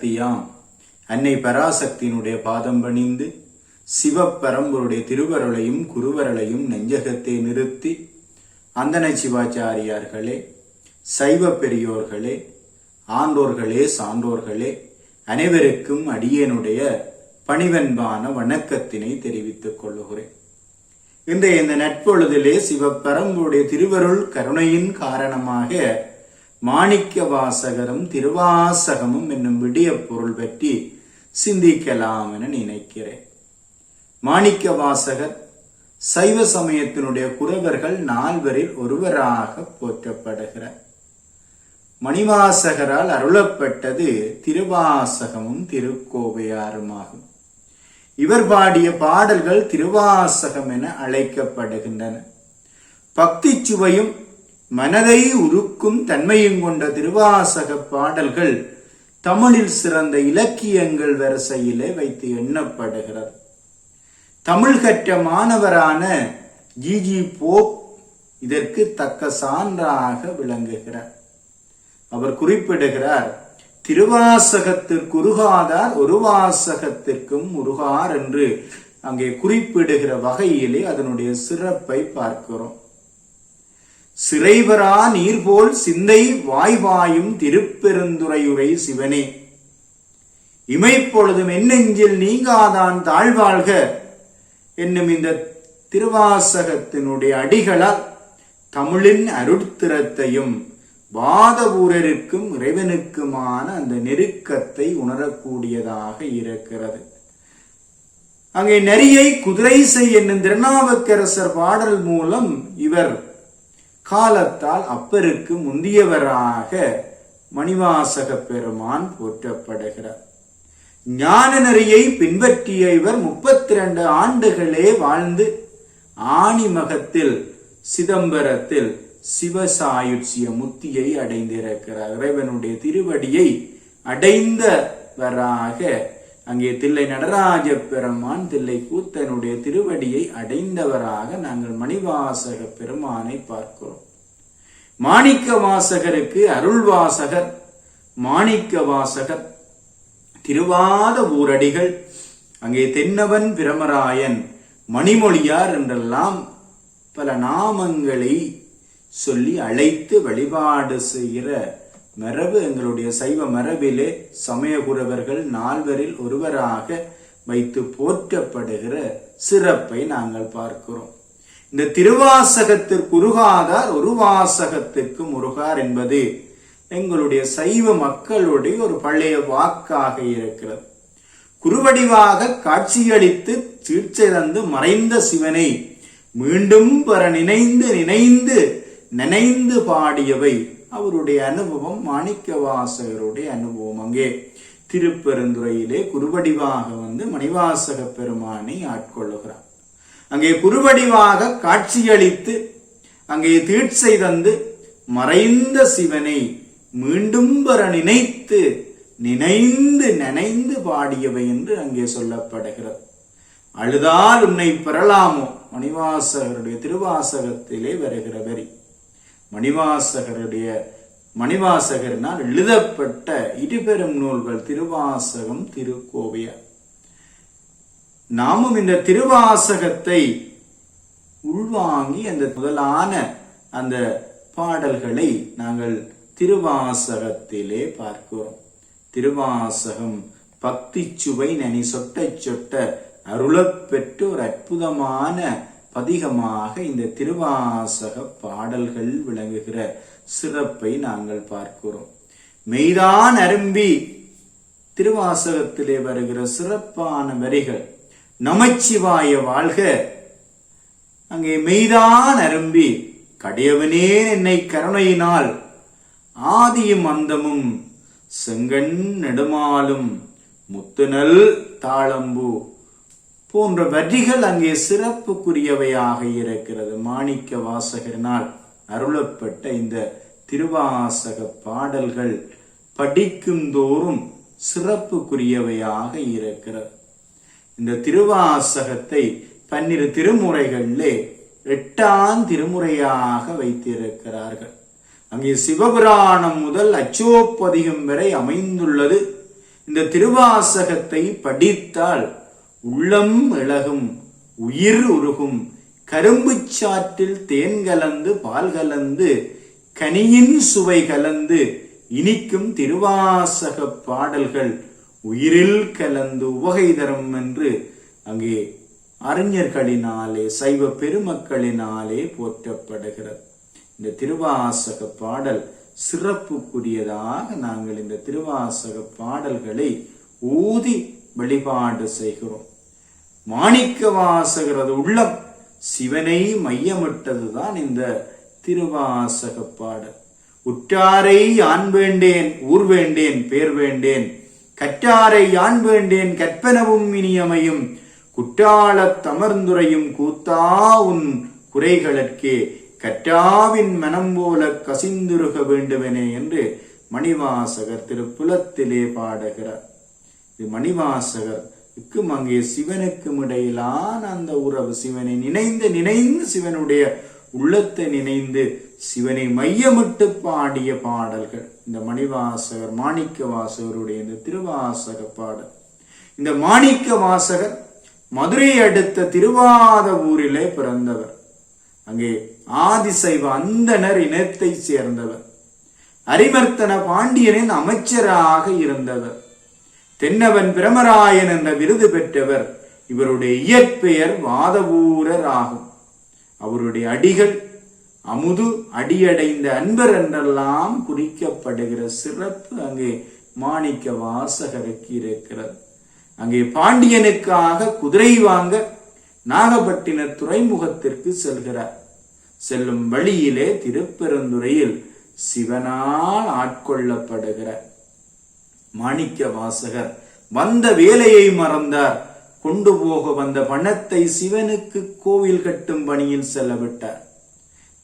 சக்தியாம் அன்னை பராசக்தியினுடைய பாதம் பணிந்து சிவப்பரம்பருடைய திருவருளையும் குருவருளையும் நெஞ்சகத்தை நிறுத்தி அந்தன சிவாச்சாரியார்களே சைவ பெரியோர்களே ஆண்டோர்களே சான்றோர்களே அனைவருக்கும் அடியனுடைய பணிவன்பான வணக்கத்தினை தெரிவித்துக் கொள்ளுகிறேன். இன்றைய இந்த நட்பொழுதிலே சிவப்பரம்புடைய திருவருள் கருணையின் காரணமாக மாணிக்க வாசகரும் திருவாசகமும் என்னும் விடிய பொருள் பற்றி சிந்திக்கலாம் என நினைக்கிறேன். மாணிக்க வாசகர் சைவ சமயத்தினுடைய குறவர்கள் நால்வரில் ஒருவராக போற்றப்படுகிறார். மணிவாசகரால் அருளப்பட்டது திருவாசகமும் திருக்கோவையாருமாகும். இவர் பாடிய பாடல்கள் திருவாசகம் என அழைக்கப்படுகின்றன. பக்தி சுவையும் மனதை உருக்கும் தன்மையும் கொண்ட திருவாசக பாடல்கள் தமிழில் சிறந்த இலக்கியங்கள் வரிசையிலே வைத்து எண்ணப்படுகிறது. தமிழ் கற்ற மாணவரான ஜிஜி போப் இதற்கு தக்க சான்றாக விளங்குகிறார். அவர் குறிப்பிடுகிறார் திருவாசகத்திற்கு உருகாதார் ஒரு வாசகத்திற்கும் உருகார் என்று அங்கே குறிப்பிடுகிற வகையிலே அதனுடைய சிறப்பை பார்க்கிறோம். சிறைவரா நீர்போல் சிந்தை வாய்வாயும் திருப்பெருந்துரையுரை சிவனே. இமைப்பொழுதும் என்னெஞ்சில் நீங்காதான் தாழ்வாழ்க என்னும் இந்த திருவாசகத்தினுடைய அடிகளால் தமிழின் அருட்திறத்தையும் வாதபூரருக்கும் இறைவனுக்குமான அந்த நெருக்கத்தை உணரக்கூடியதாக இருக்கிறது. அங்கே நரியை குதிரை செய் என்னும் திருநாவுக்கரசர் பாடல் மூலம் இவர் காலத்தால் அப்பருக்கு முந்தியவராக மணிவாசக பெருமான் போற்றப்படுகிறார். ஞான நெறியை பின்பற்றிய இவர் முப்பத்தி ரெண்டு ஆண்டுகளே வாழ்ந்து ஆணிமகத்தில் சிதம்பரத்தில் சிவசாயுட்சிய முத்தியை அடைந்திருக்கிறார். இறைவனுடைய திருவடியை அடைந்தவராக அங்கே தில்லை நடராஜ பெருமான் தில்லை கூத்தனுடைய திருவடியை அடைந்தவராக நாங்கள் மணிவாசக பெருமானை பார்க்கிறோம். மாணிக்க வாசகருக்கு அருள்வாசகர் மாணிக்க வாசகர் திருவாத ஊரடிகள் அங்கே தென்னவன் பிரமராயன் மணிமொழியார் என்றெல்லாம் பல நாமங்களை சொல்லி அழைத்து வழிபாடு செய்கிற மரபு எங்களுடைய சைவ மரபிலே சமயகுரவர்கள் நால்வரில் ஒருவராக வைத்து போற்றப்படுகிற சிறப்பை நாங்கள் பார்க்கிறோம். இந்த திருவாசகத்திற்கு உருகாதார் ஒரு வாசகத்திற்கு முருகார் என்பது எங்களுடைய சைவ மக்களுடைய ஒரு பழைய வாக்காக இருக்கிறது. குருவடிவாக காட்சியளித்து சீர்ச்சை தந்து மறைந்த சிவனை மீண்டும் பெற நினைந்து நினைந்து நினைந்து பாடியவை அவருடைய அனுபவம் மாணிக்கவாசகருடைய அனுபவம் அங்கே. திருப்பெருந்துறையிலே குருவடிவாக வந்து மணிவாசக பெருமானை ஆட்கொள்ளுகிறார். அங்கே குருவடிவாக காட்சியளித்து அங்கே தீட்சை தந்து மறைந்த சிவனை மீண்டும் பெற நினைத்து நினைந்து நினைந்து பாடியவை என்று அங்கே சொல்லப்படுகிறது. அழுதால் உன்னை பெறலாமோ? மணிவாசகருடைய திருவாசகத்திலே வருகிற வரி மணிவாசகருடைய மணிவாசகரினால் எழுதப்பட்ட இருபெரும் நூல்கள் திருவாசகம் திருக்கோவையார் நாமும் இந்த திருவாசகத்தை உள்வாங்கி அந்த முதலான அந்த பாடல்களை நாங்கள் திருவாசகத்திலே பார்க்கிறோம். திருவாசகம் பக்தி சுவை நனி சொட்ட சொட்ட அருளப்பெற்று ஒரு அற்புதமான பதிகமாக இந்த திருவாசக பாடல்கள் விளங்குகிற சிறப்பை நாங்கள் பார்க்கிறோம். மெய்தான் அரும்பி திருவாசகத்திலே வருகிற சிறப்பான வரிகள் நமச்சிவாய வாழ்க. அங்கே மெய்தான் அரும்பி கடையவனே என்னை கருணையினால். ஆதியும் அந்தமும் செங்கண் நெடுமாலும் முத்துநல் தாளம்பு. போன்ற வரிகள் அங்கே சிறப்புக்குரியவையாக இருக்கிறது. மாணிக்க வாசகரினால் அருளப்பட்ட இந்த திருவாசக பாடல்கள் படிக்கும் தோறும் சிறப்புக்குரியவையாக இருக்கிறது. இந்த திருவாசகத்தை பன்னிரு திருமுறைகளிலே எட்டாம் திருமுறையாக வைத்திருக்கிறார்கள். அங்கே சிவபுராணம் முதல் அச்சோப்பதிகம் வரை அமைந்துள்ளது. இந்த திருவாசகத்தை படித்தால் உள்ளம் இழகும் உயிர் உருகும் கரும்பு சாற்றில் தேன் கலந்து பால் கலந்து கனியின் சுவை கலந்து இனிக்கும் திருவாசக பாடல்கள் உயிரில் கலந்து உவகை தரும் என்று அங்கே அறிஞர்களினாலே சைவ பெருமக்களினாலே போற்றப்படுகிறது. இந்த திருவாசக பாடல் சிறப்புக்குரியதாக நாங்கள் இந்த திருவாசக பாடல்களை ஊதி வழிபாடு செய்கிறோம். மாணிக்க வாசகரது உள்ளம் சிவனை மையமிட்டதுதான் இந்த திருவாசக பாடல். உற்றாரை ஆண் வேண்டேன் ஊர் வேண்டேன் பேர் வேண்டேன் கற்றாரை யான் வேண்டேன் கற்பனவும் இனியமையும் குற்றாலத் தமர்ந்துரையும் கூத்தா உன் குறைகளுக்கே கற்றாவின் மனம் போல கசிந்துருக வேண்டுமெனே என்று மணிவாசகர் திருப்புலத்திலே பாடுகிறார். இது மணிவாசகர் க்கும் அங்கே சிவனுக்கும் இடையிலான அந்த உறவு சிவனை நினைந்து நினைந்து சிவனுடைய உள்ளத்தை நினைந்து சிவனை மையமிட்டு பாடிய பாடல்கள். இந்த மணிவாசகர் மாணிக்க வாசகருடைய இந்த திருவாசக பாடல். இந்த மாணிக்க வாசகர் மதுரை அடுத்த திருவாத ஊரிலே பிறந்தவர். அங்கே ஆதிசைவ அந்தனர் இனத்தை சேர்ந்தவர். அரிமர்த்தன பாண்டியனின் அமைச்சராக இருந்தவர். தென்னவன் பிரமராயன் என்ற விருது பெற்றவர் இவருடைய இயற்பெயர் வாதவூரர் ஆகும் அவருடைய அடிகள் அமுது அடியடைந்த அன்பர் என்றெல்லாம் குறிக்கப்படுகிற சிறப்பு அங்கே மாணிக்க வாசகருக்கு இருக்கிறது. அங்கே பாண்டியனுக்காக குதிரை வாங்க நாகப்பட்டின துறைமுகத்திற்கு செல்கிறார். செல்லும் வழியிலே திருப்பெருந்துறையில் சிவனால் ஆட்கொள்ளப்படுகிறார். மாணிக்க வாசகர் வந்த வேலையை மறந்தார். கொண்டு போக வந்த பணத்தை சிவனுக்கு கோவில் கட்டும் பணியில் செலவிட்டார்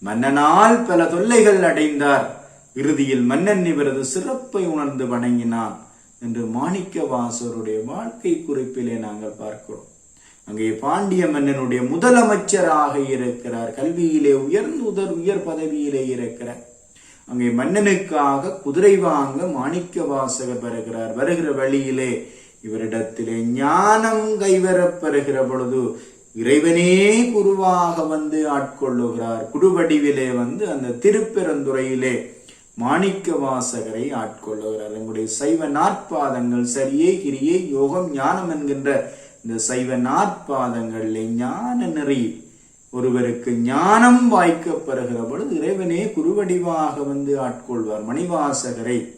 மன்னனால் பல தொல்லைகள் அடைந்தார். இறுதியில் மன்னன் இவரது சிறப்பை உணர்ந்து வணங்கினான் என்று மாணிக்க வாசருடைய வாழ்க்கை குறிப்பிலே நாங்கள் பார்க்கிறோம். அங்கே பாண்டிய மன்னனுடைய முதலமைச்சராக இருக்கிறார். கல்வியிலே உயர்ந்து உதர் உயர் பதவியிலே இருக்கிறார். அங்கே மன்னனுக்காக குதிரை வாங்க மாணிக்க வாசகர் பெறுகிறார் வருகிற வழியிலே இவரிடத்திலே ஞானம் கைவரப் பெறுகிற பொழுது இறைவனே குருவாக வந்து ஆட்கொள்ளுகிறார். குருவடிவிலே வந்து அந்த திருப்பெருந்துறையிலே மாணிக்க வாசகரை ஆட்கொள்ளுகிறார். எங்களுடைய சைவ நாற்பாதங்கள் சரியே கிரியே யோகம் ஞானம் என்கின்ற இந்த சைவ நாற்பாதங்களிலே ஞான நெறி ஒருவருக்கு ஞானம் வாய்க்கப்படுகிற பொழுது இறைவனே குருவடிவாக வந்து ஆட்கொள்வார். மணிவாசகரை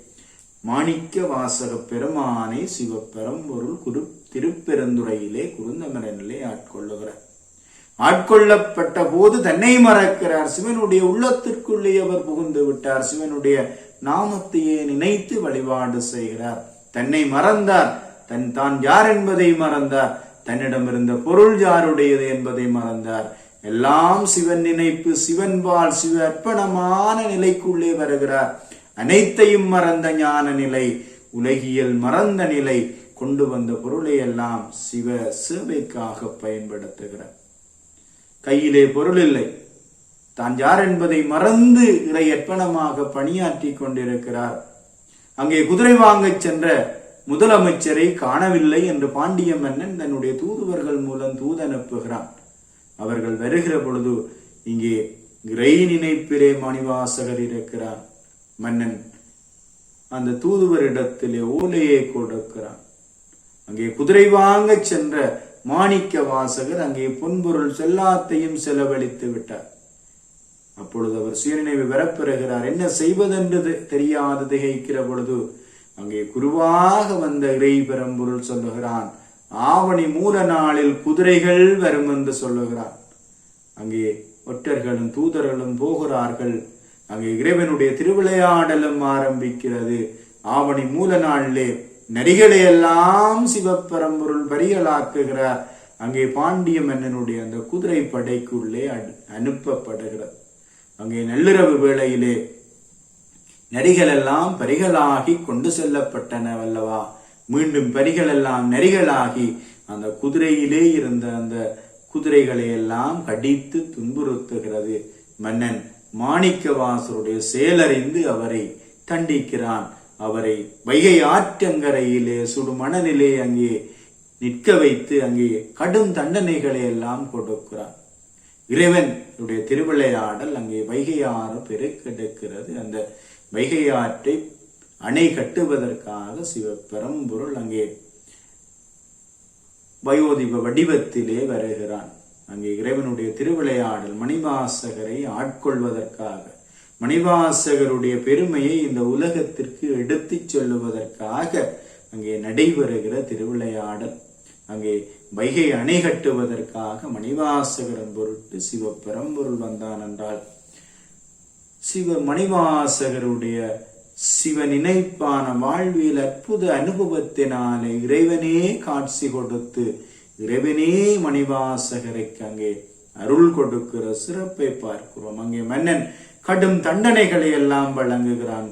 மாணிக்க வாசக பெருமானை சிவப்பெரும்பொருள் குரு திருப்பெருந்துறையிலே குருந்தமரனிலே ஆட்கொள்ளுகிறார். ஆட்கொள்ளப்பட்ட போது தன்னை மறக்கிறார். சிவனுடைய உள்ளத்திற்குள்ளே அவர் புகுந்து விட்டார். சிவனுடைய நாமத்தையே நினைத்து வழிபாடு செய்கிறார். தன்னை மறந்தார். தன் தான் யார் என்பதை மறந்தார். தன்னிடம் இருந்த பொருள் யாருடையது என்பதை மறந்தார். எல்லாம் சிவன் நினைப்பு சிவன்பால் சிவ அர்ப்பணமான நிலைக்குள்ளே வருகிறார். அனைத்தையும் மறந்த ஞான நிலை உலகியல் மறந்த நிலை கொண்டு வந்த பொருளை எல்லாம் சிவ சேவைக்காக பயன்படுத்துகிறார். கையிலே பொருள் இல்லை. தான் யார் என்பதை மறந்து இறை அர்ப்பணமாக பணியாற்றி கொண்டிருக்கிறார். அங்கே குதிரை வாங்கச் சென்ற முதலமைச்சரை காணவில்லை என்று பாண்டிய மன்னன் தன்னுடைய தூதுவர்கள் மூலம் தூது அனுப்புகிறான் அவர்கள் வருகிற பொழுது இங்கே இறை நினைப்பிலே மணிவாசகர் இருக்கிறார். மன்னன் அந்த தூதுவரிடத்திலே ஓலையை கொடுக்கிறான். அங்கே குதிரை வாங்க சென்ற மாணிக்க வாசகர் அங்கே பொன்பொருள் செல்லாத்தையும் செலவழித்து விட்டார். அப்பொழுது அவர் சுயநினைவு பெறப்பெறுகிறார் என்ன செய்வதென்று தெரியாது திகைக்கிற பொழுது அங்கே குருவாக வந்த இறை பெரம்பொருள் சொல்லுகிறான். ஆவணி மூல நாளில் குதிரைகள் வரும் என்று சொல்லுகிறார். அங்கே ஒற்றர்களும் தூதர்களும் போகிறார்கள். அங்கே இறைவனுடைய திருவிளையாடலும் ஆரம்பிக்கிறது. ஆவணி மூல நாளிலே நரிகளை எல்லாம் சிவப்பரம்பொருள் பரியலாக்குகிறார் அங்கே பாண்டிய மன்னனுடைய அந்த குதிரை படைக்குள்ளே அனு- அனுப்பப்படுகிறது. அங்கே நள்ளிரவு வேளையிலே நரிகள் எல்லாம் பரிகளாகி கொண்டு செல்லப்பட்டன அல்லவா? மீண்டும் பரிகள் எல்லாம் நரிகளாகி அந்த குதிரையிலே இருந்த அந்த குதிரைகளை எல்லாம் கடித்து துன்புறுத்துகிறது. மன்னன் மாணிக்கவாசருடைய செயலறிந்து அவரை தண்டிக்கிறான். அவரை வைகை ஆற்றங்கரையிலே சுடுமணலிலே அங்கே நிற்க வைத்து அங்கே கடும் தண்டனைகளை எல்லாம் கொடுக்கிறான். இறைவன் திருவிளையாடல் அங்கே வைகை ஆறு பெருக்கெடுக்கிறது. அந்த வைகை ஆற்றை அணை கட்டுவதற்காக சிவபெரம்பொருள் அங்கே வயோதிப வடிவத்திலே வருகிறான். அங்கே இறைவனுடைய திருவிளையாடல் மணிவாசகரை ஆட்கொள்வதற்காக மணிவாசகருடைய பெருமையை இந்த உலகத்திற்கு எடுத்துச் சொல்லுவதற்காக அங்கே நடைபெறுகிற திருவிளையாடல். அங்கே வைகை அணை கட்டுவதற்காக மணிவாசகரன் பொருட்டு சிவபெரம்பொருள் வந்தான் என்றால் சிவ மணிவாசகருடைய சிவ நினைப்பான வாழ்வியல் அற்புத அனுபவத்தினாலே இறைவனே காட்சி கொடுத்து இறைவனே மணிவாசகருக்கு அங்கே அருள் கொடுக்கிற சிறப்பை பார்க்கிறோம். அங்கே மன்னன் கடும் தண்டனைகளை எல்லாம் வழங்குகிறான்.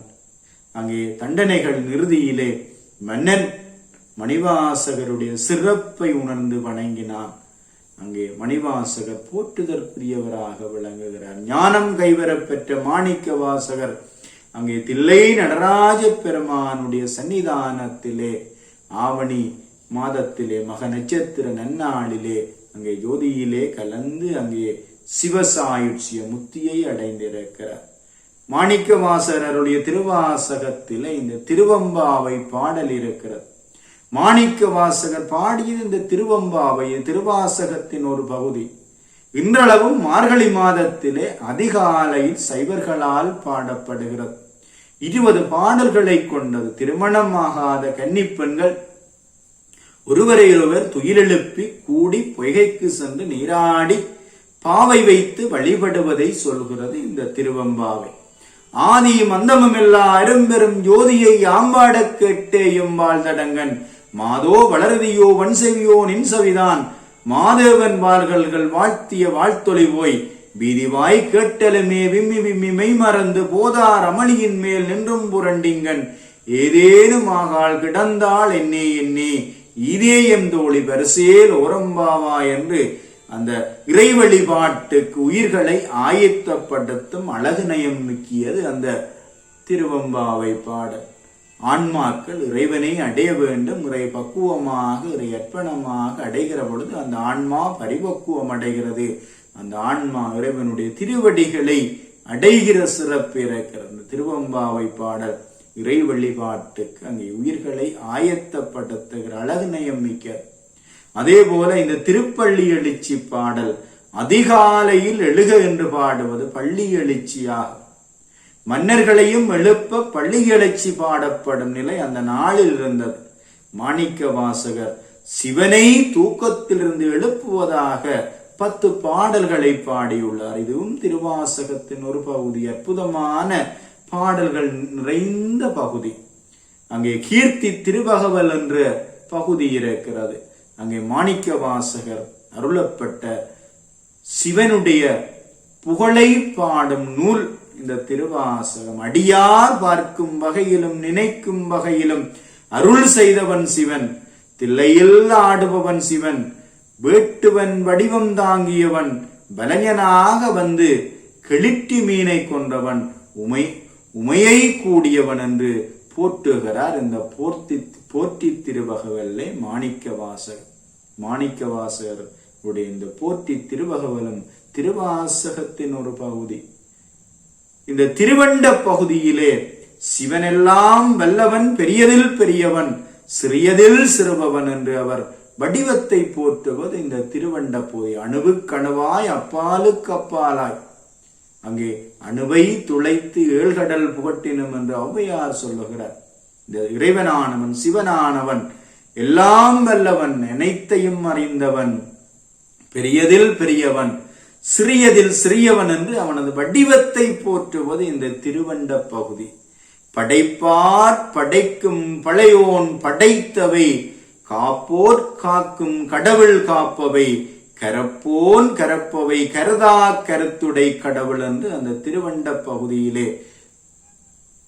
அங்கே தண்டனைகள் இறுதியிலே மன்னன் மணிவாசகருடைய சிறப்பை உணர்ந்து வணங்கினான். அங்கே மணிவாசகர் போற்றுதற்குரியவராக விளங்குகிறார். ஞானம் கைவரப் பெற்ற மாணிக்க வாசகர் அங்கே தில்லை நடராஜ பெருமானுடைய சன்னிதானத்திலே ஆவணி மாதத்திலே மக நட்சத்திர நன்னாளிலே அங்கே ஜோதியிலே கலந்து அங்கே சிவசாயுட்சிய முத்தியை அடைந்திருக்கிறார். மாணிக்கவாசரருடைய திருவாசகத்திலே இந்த திருவம்பாவை பாடல் இருக்கிறது மாணிக்க வாசகர் பாடியது இந்த திருவம்பாவை திருவாசகத்தின் ஒரு பகுதி. இன்றளவும் மார்கழி மாதத்திலே அதிகாலையில் சைவர்களால் பாடப்படுகிறது. இருபது பாடல்களை கொண்டது. திருமணமாகாத கன்னிப்பெண்கள் ஒருவரையொருவர் துயிலெழுப்பி கூடி பொய்கைக்கு சென்று நீராடி பாவை வைத்து வழிபடுவதை சொல்கிறது இந்த திருவம்பாவை. ஆதியும் அந்தமும் எல்லா அரும்பெரும் ஜோதியை ஆம்பாட கேட்டேயும் வாழ்தடங்கன் மாதோ வளரதியோ வன்செவியோ நின்சவிதான். மாதேவன் வாள்கள் வாழ்த்திய வாழ்த்தொழி போய் பீதிவாய் கேட்டலுமே விம்மி விம்மி மெய் மறந்து போதார் அமளியின் மேல் நின்றும் புரண்டிங்கன். ஏதேனும் ஆகால் கிடந்தாள் என்னே என்னே இதே எம் தோழி பரிசேல் ஓரம்பாவா என்று அந்த இறை வழிபாட்டுக்கு உயிர்களை ஆயத்தப்படுத்தும் அழகு நயம் மிக்கியது அந்த திருவம்பாவை பாடல் ஆன்மாக்கள் இறைவனை அடைய வேண்டும் இறை பக்குவமாக இறை அர்ப்பணமாக அடைகிற பொழுது அந்த ஆன்மா பரிபக்குவம் அடைகிறது. அந்த ஆன்மா இறைவனுடைய திருவடிகளை அடைகிற சிறப்பு இருக்கிறது அந்த திருவம்பாவை பாடல் இறை வழிபாட்டுக்கு அங்கே உயிர்களை ஆயத்தப்படுத்துகிற அழகு நயம் மிக்க. அதே போல இந்த திருப்பள்ளி எழுச்சி பாடல் அதிகாலையில் எழுக என்று பாடுவது பள்ளி எழுச்சியாகும் மன்னர்களையும் எழுப்ப பள்ளி எழுச்சி பாடப்படும் நிலை அந்த நாளில் இருந்தது. மாணிக்க வாசகர் சிவனை தூக்கத்திலிருந்து எழுப்புவதாக பத்து பாடல்களை பாடியுள்ளார். இதுவும் திருவாசகத்தின் ஒரு பகுதி. அற்புதமான பாடல்கள் நிறைந்த பகுதி. அங்கே கீர்த்தி திருபகவல் என்ற பகுதி இருக்கிறது. அங்கே மாணிக்க வாசகர் அருளப்பட்ட சிவனுடைய புகழை பாடும் நூல் இந்த திருவாசகம். அடியார் பார்க்கும் வகையிலும் நினைக்கும் வகையிலும் அருள் செய்தவன் சிவன். தில்லையில் ஆடுபவன் சிவன். வேட்டுவன் வடிவம் தாங்கியவன் பலஞனாக வந்து கெளிட்டி மீனை கொண்டவன் உமை உமையை கூடியவன் என்று போற்றுகிறார் இந்த போர்த்தி போற்றி திருவகவல்லே மாணிக்கவாசர். மாணிக்கவாசர் உடைய இந்த போற்றி திருவகவலும் திருவாசகத்தின் ஒரு பகுதி. இந்த திருவண்ட பகுதியிலே சிவனெல்லாம் வல்லவன் பெரியதில் பெரியவன் சிறியதில் சிறுபவன் என்று அவர் வடிவத்தை போற்றுவது இந்த திருவண்ட போய். அணுவுக்கணுவாய் அப்பாலுக்கு அப்பாலாய். அங்கே அணுவை துளைத்து ஏழ்கடல் புகட்டினும் என்று ஔவையார் சொல்லுகிறார். இந்த இறைவனானவன் சிவனானவன் எல்லாம் வல்லவன் அனைத்தையும் அறிந்தவன் பெரியதில் பெரியவன் சிறியதில் சிறியவன் என்று அவனது வடிவத்தை போற்றுவது இந்த திருவண்ட பகுதி. படைப்பார் படைக்கும் பழையோன் படைத்தவை. காப்போர் காக்கும் கடவுள் காப்பவை கரப்போன் கரப்பவை கருதா கருத்துடை கடவுள் என்று அந்த திருவண்ட பகுதியிலே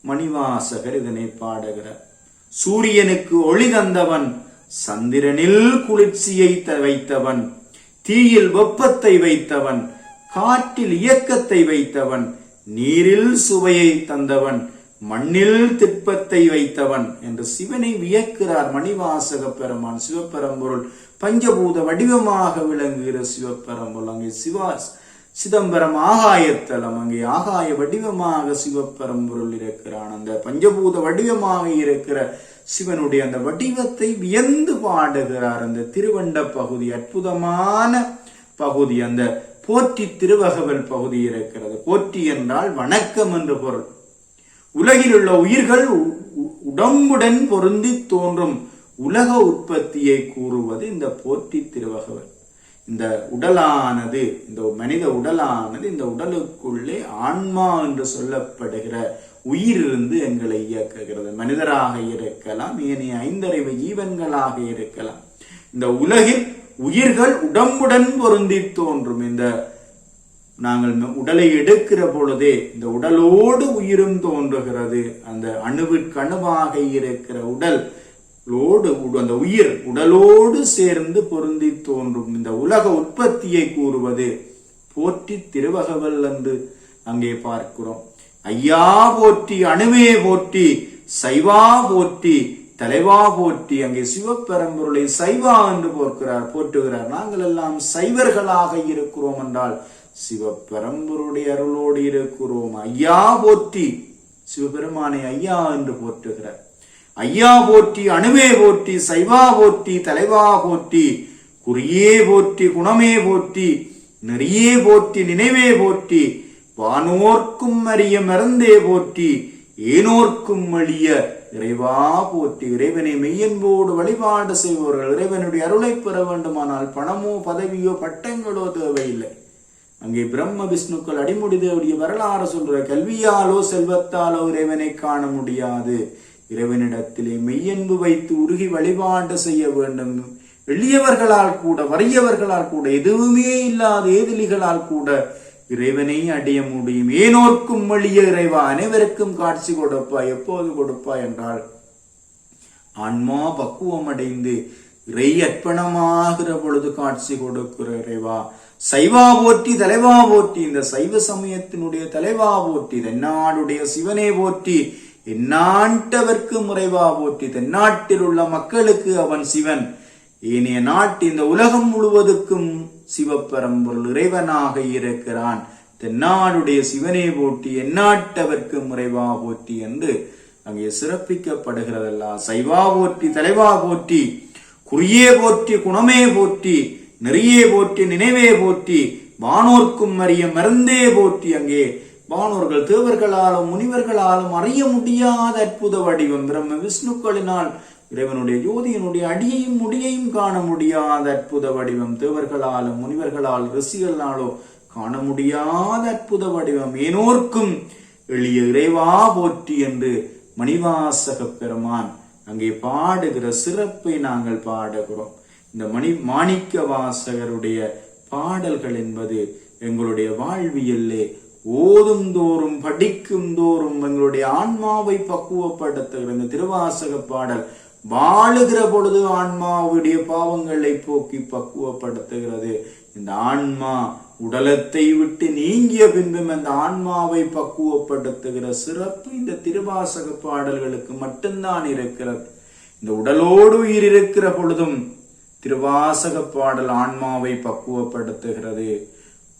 மணிவாசகர் இதனை பாடுகிறார். சூரியனுக்கு ஒளி தந்தவன் சந்திரனில் குளிர்ச்சியை வைத்தவன் தீயில் வெப்பத்தை வைத்தவன் காற்றில் இயக்கத்தை வைத்தவன் நீரில் சுவையை தந்தவன் மண்ணில் திற்பத்தை வைத்தவன் என்று சிவனை வியக்கிறார் மணிவாசக பெருமான். சிவபெரம்பொருள் பஞ்சபூத வடிவமாக விளங்குகிற சிவபெரம்பொருள். அங்கே சிவா சிதம்பரம் ஆகாயத்தலம் அங்கே ஆகாய வடிவமாக சிவபெரம்பொருள் இருக்கிறான். அந்த பஞ்சபூத வடிவமாக இருக்கிற சிவனுடைய அந்த வடிவத்தை வியந்து பாடுகிறார். அந்த திருவண்ட பகுதி அற்புதமான பகுதி. அந்த போற்றி திருவகவல் பகுதி இருக்கிறது. போற்றி என்றால் வணக்கம் என்று பொருள். உலகில் உள்ள உயிர்கள் உடம்புடன் பொருந்தி தோன்றும் உலக உற்பத்தியை கூறுவது இந்த போற்றி திருவகவர். இந்த உடலானது இந்த மனித உடலானது இந்த உடலுக்குள்ளே ஆன்மா என்று சொல்லப்படுகிற உயிரிருந்து எங்களை இயக்குகிறது. மனிதராக இருக்கலாம் ஏனைய ஐந்தறிவு ஜீவன்களாக இருக்கலாம். இந்த உலகில் உயிர்கள் உடம்புடன் பொருந்தி தோன்றும். இந்த நாங்கள் உடலை எடுக்கிற பொழுதே இந்த உடலோடு உயிரும் தோன்றுகிறது. அந்த அணுவிற்கணுவாக இருக்கிற உடல் லோடு அந்த உயிர் உடலோடு சேர்ந்து பொருந்தி தோன்றும். இந்த உலக உற்பத்தியை கூறுவது போற்றி திருவகவல் என்று அங்கே பார்க்கிறோம். ஐயா போற்றி அணுவே போற்றி சைவா போற்றி தலைவா போற்றி. அங்கே சிவப்பெரம்பொருளை சைவா என்று போர்க்கிறார் போற்றுகிறார். நாங்கள் எல்லாம் சைவர்களாக இருக்கிறோம் என்றால் சிவபெரம்பருடைய அருளோடு இருக்கிறோம். ஐயா போற்றி சிவபெருமானை ஐயா என்று போற்றுகிறார். ஐயா போற்றி அணுவே போற்றி சைவா போற்றி தலைவா போற்றி குறியே போற்றி குணமே போற்றி நெறியே போற்றி நினைவே போற்றி வானோர்க்கும் அறிய மறந்தே போற்றி ஏனோர்க்கும் அழிய இறைவா போற்றி இறைவனை மெய்யன்போடு வழிபாடு செய்பவர்கள் இறைவனுடைய அருளை பெற வேண்டுமானால் பணமோ பதவியோ பட்டங்களோ தேவையில்லை. அங்கே பிரம்ம விஷ்ணுக்கள் அடிமுடிதேவுடைய வரலாறு சொல்ற கல்வியாலோ செல்வத்தாலோ இறைவனை காண முடியாது. இறைவனிடத்திலே மெய்யன்பு வைத்து உருகி வழிபாடு செய்ய வேண்டும். எளியவர்களால் கூட வறியவர்களால் கூட எதுவுமே இல்லாத ஏதிலிகளால் கூட இறைவனை அடைய முடியும். ஏனோர்க்கும் வழிய இறைவா? அனைவருக்கும் காட்சி கொடுப்பா எப்போது கொடுப்பா என்றால் ஆன்மா பக்குவம் அடைந்து இறை அர்ப்பணமாகிற பொழுது காட்சி கொடுக்கிற இறைவா. சைவா போற்றி தலைவா போற்றி இந்த சைவ சமயத்தினுடைய தலைவா போற்றி தென்னாடுடைய சிவனே போற்றி எந்நாட்டவர்க்கு முறைவா போற்றி தென்னாட்டில் உள்ள மக்களுக்கு அவன் சிவன். ஏனைய நாட்டு இந்த உலகம் முழுவதுக்கும் சிவப்பரம்பொருள் இறைவனாக இருக்கிறான். தென்னாடுடைய சிவனே போற்றி எந்நாட்டவர்க்கு முறைவா போற்றி என்று அங்கே சிறப்பிக்கப்படுகிறதெல்லாம் சைவா போற்றி தலைவா போற்றி குறியே போற்றி குணமே போற்றி நெறியே போற்றி நினைவே போற்றி வானோர்க்கும் அறிய மருந்தே போற்றி அங்கே. வானோர்கள் தேவர்களாலும் முனிவர்களாலும் அறிய முடியாத அற்புத வடிவம். பிரம்ம விஷ்ணுக்களினால் இறைவனுடைய ஜோதியனுடைய அடியையும் முடியையும் காண முடியாத அற்புத வடிவம். தேவர்களாலும் முனிவர்களால் ரிஷிகளாலோ காண முடியாத அற்புத வடிவம். ஏனோர்க்கும் எளிய இறைவா போற்றி என்று மணிவாசக பெருமான் அங்கே பாடுகிற சிறப்பை நாங்கள் பாடுகிறோம். இந்த மணி மாணிக்க வாசகருடைய பாடல்கள் என்பது எங்களுடைய வாழ்வியல்லே ஓதும் தோறும் படிக்கும் தோறும் எங்களுடைய ஆன்மாவை பக்குவப்படுத்துகிற இந்த திருவாசக பாடல் வாழுகிற பொழுது ஆன்மாவுடைய பாவங்களை போக்கி பக்குவப்படுத்துகிறது. இந்த ஆன்மா உடலத்தை விட்டு நீங்கிய பின்பும் அந்த ஆன்மாவை பக்குவப்படுத்துகிற சிறப்பு இந்த திருவாசக பாடல்களுக்கு மட்டும்தான் இருக்கிறது. இந்த உடலோடு உயிர் இருக்கிற பொழுதும் திருவாசக பாடல் ஆன்மாவை பக்குவப்படுத்துகிறது.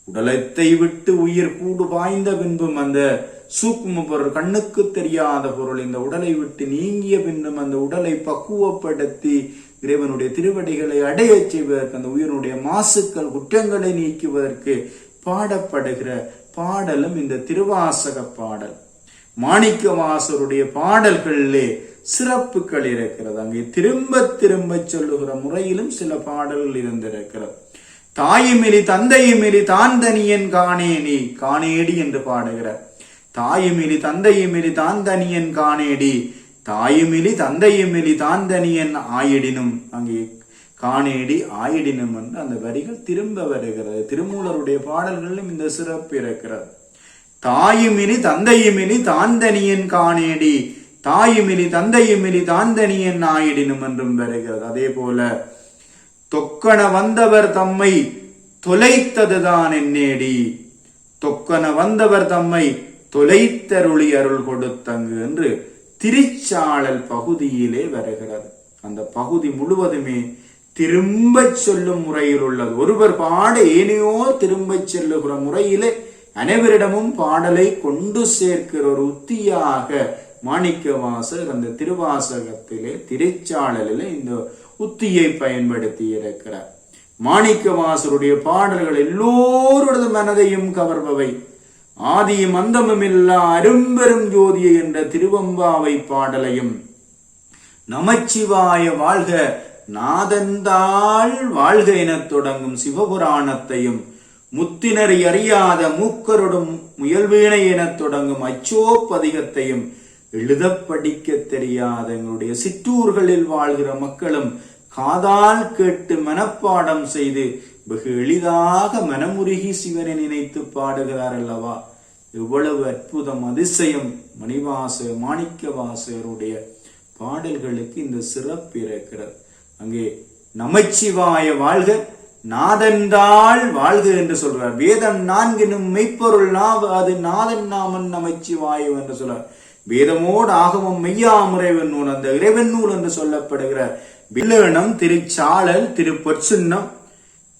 உடலத்தை விட்டு உயிர் கூடு பாய்ந்த பின்பும் அந்த சூக்கும பொருள் கண்ணுக்கு தெரியாத பொருள் இந்த உடலை விட்டு நீங்கிய பின்பும் அந்த உடலை பக்குவப்படுத்தி இறைவனுடைய திருவடிகளை அடைய செய்வதற்கு அந்த உயிரினுடைய மாசுக்கள் குற்றங்களை நீக்குவதற்கு பாடப்படுகிற பாடலும் இந்த திருவாசக பாடல் மாணிக்கவாசருடைய பாடல்களிலே சிறப்புகள் இருக்கிறது. அங்கே திரும்ப திரும்ப சொல்லுகிற முறையிலும் சில பாடல்கள் இருந்திருக்கிறது. தாயுமிலி தந்தையுமிலி தான் தனியன் காணேனி காணேடி என்று பாடுகிறார். தாயுமிலி தந்தையுமிலி தான் தனியன் காணேடி தாயுமிலி தந்தையுமிலி தான் தனியன் ஆயிடினும். அங்கே காணேடி ஆயிடினும் என்று அந்த வரிகள் திரும்ப வருகிறது. திருமூலருடைய பாடல்களிலும் இந்த சிறப்பு இருக்கிறது. தாயுமிலி தந்தையுமிலி தான் தனியன் காணேடி தாயுமிலி தந்தையுமிலி தாந்தனியன் ஆயிடினும் என்றும் வருகிறது. அதே போல தொக்கன வந்தவர் தம்மை தொலைத்ததுதான் என்னேடி. தொக்கன வந்தவர் தம்மை தொலைத்தருளி அருள் கொடுத்தங்கு என்று திருச்சாளல் பகுதியிலே வருகிறது. அந்த பகுதி முழுவதுமே திரும்ப சொல்லும் முறையில் உள்ளது. ஒருவர் பாட ஏனையோ திரும்ப செல்லுகிற முறையிலே அனைவரிடமும் பாடலை கொண்டு சேர்க்கிற ஒரு உத்தியாக மாணிக்கவாசர் அந்த திருவாசகத்திலே திருச்சாளலில் இந்த உத்தியை பயன்படுத்தி இருக்கிறார் மாணிக்கவாசருடைய பாடல்கள் எல்லோருடைய மனதையும் கவர்பவை. ஆதியும் அந்தமும் இல்லா அரும்பெரும் ஜோதியை என்ற திருவம்பாவை பாடலையும். நமச்சிவாய வாழ்க நாதந்தாள் வாழ்க எனத் தொடங்கும் சிவபுராணத்தையும். முத்தினரை அறியாத மூக்கருடும் முயல்வீணை எனத் தொடங்கும் அச்சோப்பதிகத்தையும். எழுத படிக்க தெரியாத எங்களுடைய சிற்றூர்களில் வாழ்கிற மக்களும் காதால் கேட்டு மனப்பாடம் செய்து வெகு எளிதாக மனமுருகி சிவனை நினைத்து பாடுகிறார் அல்லவா? எவ்வளவு அற்புதம் அதிசயம். மணிவாச மாணிக்கவாசகருடைய பாடல்களுக்கு இந்த சிறப்பு இருக்கிறது. அங்கே நமச்சிவாய வாழ்க நாதந்தாள் வாழ்க என்று சொல்றார். வேதம் நான்கினும் மெய்ப்பொருள் நாவ அது நாதன் நாமன் நமச்சிவாயு என்று சொல்றார். வேதமோடு ஆகமம் மெய்யாமுறைவன் நூல் அந்த இறைவன் நூல் என்று சொல்லப்படுகிற வில்லணம் திருச்சாளல் திருப்பொற்சின்னம்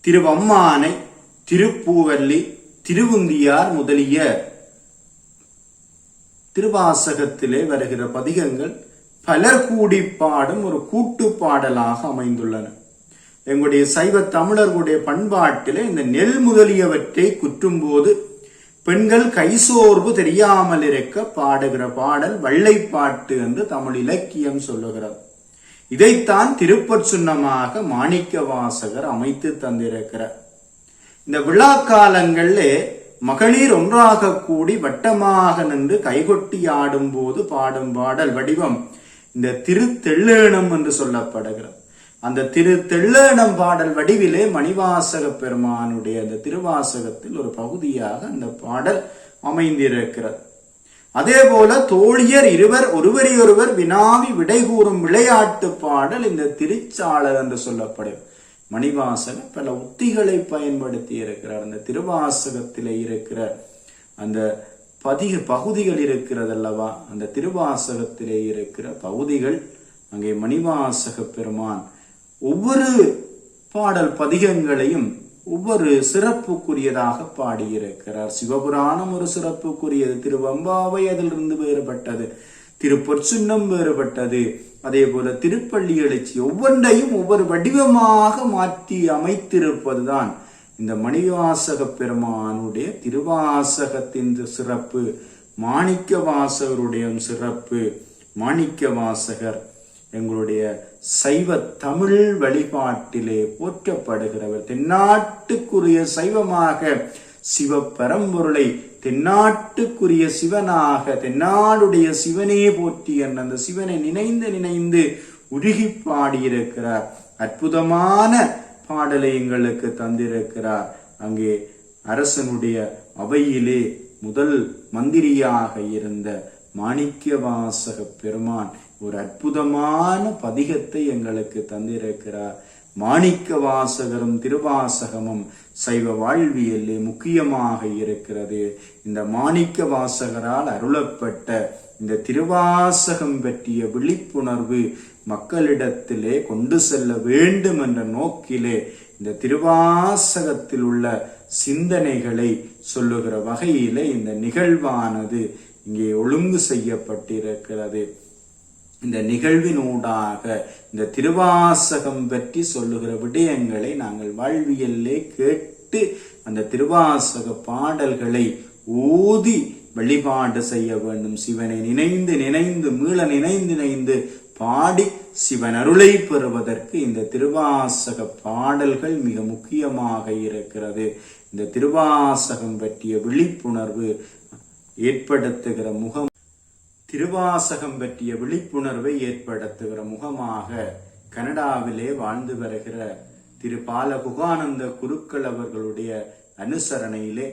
திருவம்மானை திருப்பூவல்லி திருவுந்தியார் முதலிய திருவாசகத்திலே வருகிற பதிகங்கள் பலர் கூடி பாடும் ஒரு கூட்டு பாடலாக அமைந்துள்ளன. எங்களுடைய சைவ தமிழர்களுடைய பண்பாட்டிலே இந்த நெல் முதலியவற்றை குற்றும்போது பெண்கள் கைசோர்வு தெரியாமல் இருக்க பாடுகிற பாடல் வள்ளைப்பாட்டு என்று தமிழ் இலக்கியம் சொல்லுகிறது. இதைத்தான் திருப்பற் சுண்ணமாக மாணிக்க வாசகர் அமைத்து தந்திருக்கிறார். இந்த விழா காலங்களில் மகளிர் ஒன்றாக கூடி வட்டமாக நின்று கைகொட்டி ஆடும் போது பாடும் பாடல் வடிவம் இந்த திருத்தெள்ளேணம் என்று சொல்லப்படுகிறது. அந்த திரு தெள்ளனம் பாடல் வடிவிலே மணிவாசக பெருமானுடைய அந்த திருவாசகத்தில் ஒரு பகுதியாக அந்த பாடல் அமைந்திருக்கிறது. அதே போல தோழியர் இருவர் ஒருவரையொருவர் வினாவி விடை கூறும் விளையாட்டு பாடல் இந்த திருச்சாளர் என்று சொல்லப்படும். மணிவாசகர் பல உத்திகளை பயன்படுத்தி இருக்கிறார். அந்த திருவாசகத்திலே இருக்கிற அந்த பதிக பகுதிகள் இருக்கிறது அல்லவா? அந்த திருவாசகத்திலே இருக்கிற பகுதிகள் அங்கே மணிவாசக பெருமான் ஒவ்வொரு பாடல் பதிகங்களையும் ஒவ்வொரு சிறப்புக்குரியதாக பாடியிருக்கிறார். சிவபுராணம் ஒரு சிறப்புக்குரியது திருவம்பாவை அதிலிருந்து வேறுபட்டது திருப்பொற்சுன்னம் வேறுபட்டது அதே போல திருப்பள்ளி எழுச்சி ஒவ்வொன்றையும் ஒவ்வொரு வடிவமாக மாற்றி அமைத்திருப்பதுதான் இந்த மணிவாசக பெருமானுடைய திருவாசகத்தின் சிறப்பு மாணிக்க வாசகருடைய சிறப்பு மாணிக்க வாசகர் எங்களுடைய சைவ தமிழ் வழிபாட்டிலே போற்றப்படுகிறவர். தென்னாட்டுக்குரிய சைவமாக சிவ பரம்பொருளை தென்னாட்டுக்குரிய சிவனாக தென்னாடுடைய சிவனே போற்றி என்ற அந்த சிவனை நினைந்து நினைந்து உருகி பாடியிருக்கிறார். அற்புதமான பாடலை எங்களுக்கு தந்திருக்கிறார். அங்கே அரசனுடைய அவையிலே முதல் மந்திரியாக இருந்த மாணிக்கவாசக பெருமான் ஒரு அற்புதமான பதிகத்தை எங்களுக்கு தந்திருக்கிறார். மாணிக்க வாசகரும் திருவாசகமும் சைவ வாழ்வியலே முக்கியமாக இருக்கிறது. இந்த மாணிக்க வாசகரால் அருளப்பட்ட இந்த திருவாசகம் பற்றிய விழிப்புணர்வு மக்களிடத்திலே கொண்டு செல்ல வேண்டும் என்ற நோக்கிலே இந்த திருவாசகத்தில் உள்ள சிந்தனைகளை சொல்லுகிற வகையிலே இந்த நிகழ்வானது இங்கே ஒழுங்கு செய்யப்பட்டிருக்கிறது. இந்த நிகழ்வினூடாக இந்த திருவாசகம் பற்றி சொல்லுகிற விடயங்களை நாங்கள் வாழ்வியல்லே கேட்டு அந்த திருவாசக பாடல்களை ஓதி வழிபாடு செய்ய வேண்டும். சிவனை நினைந்து நினைந்து மீள நினைந்து நினைந்து பாடி சிவன் அருளை பெறுவதற்கு இந்த திருவாசக பாடல்கள் மிக முக்கியமாக இருக்கிறது. இந்த திருவாசகம் பற்றிய விழிப்புணர்வு ஏற்படுத்துகிற முகம் திருவாசகம் பற்றிய விழிப்புணர்வை ஏற்படுத்துகிற முகமாக கனடாவிலே வாழ்ந்து வருகிற திரு பால புகானந்த குருக்கள் அவர்களுடைய அனுசரணையிலே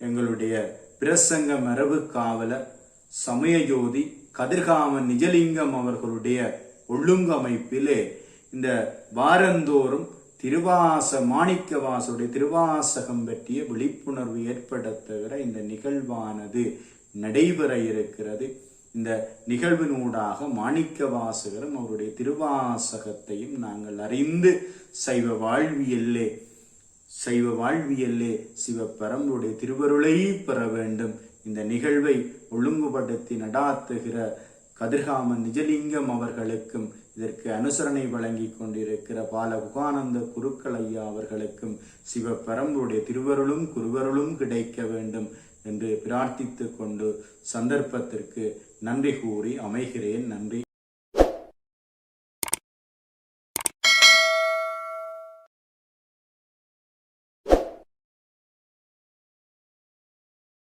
எங்களுடைய பிரசங்க மரபு காவலர் சமயஜோதி கதிர்காமன் நிஜலிங்கம் அவர்களுடைய ஒழுங்கமைப்பிலே இந்த வாரந்தோறும் திருவாச மாணிக்கவாசுடைய திருவாசகம் பற்றிய விழிப்புணர்வு ஏற்படுத்துகிற இந்த நிகழ்வானது. நடைபெற இருக்கிறது. இந்த நிகழ்வினூடாக மாணிக்க வாசகரும் அவருடைய திருவாசகத்தையும் நாங்கள் அறிந்து சைவ வாழ்வியல்லே சைவ வாழ்வியல்லே சிவப்பரம்புடைய திருவருளை பெற வேண்டும். இந்த நிகழ்வை ஒழுங்குபடுத்தி நடாத்துகிற கதிர்காமன் நிஜலிங்கம் அவர்களுக்கும் இதற்கு அனுசரணை வழங்கி கொண்டிருக்கிற பால குகானந்த குருக்கள் ஐயா அவர்களுக்கும் சிவப்பரம்புடைய திருவருளும் குருவருளும் கிடைக்க வேண்டும். என்று பிரார்த்தித்துக் கொண்டு சந்தர்ப்பத்திற்கு நன்றி கூறி அமைகிறேன். நன்றி.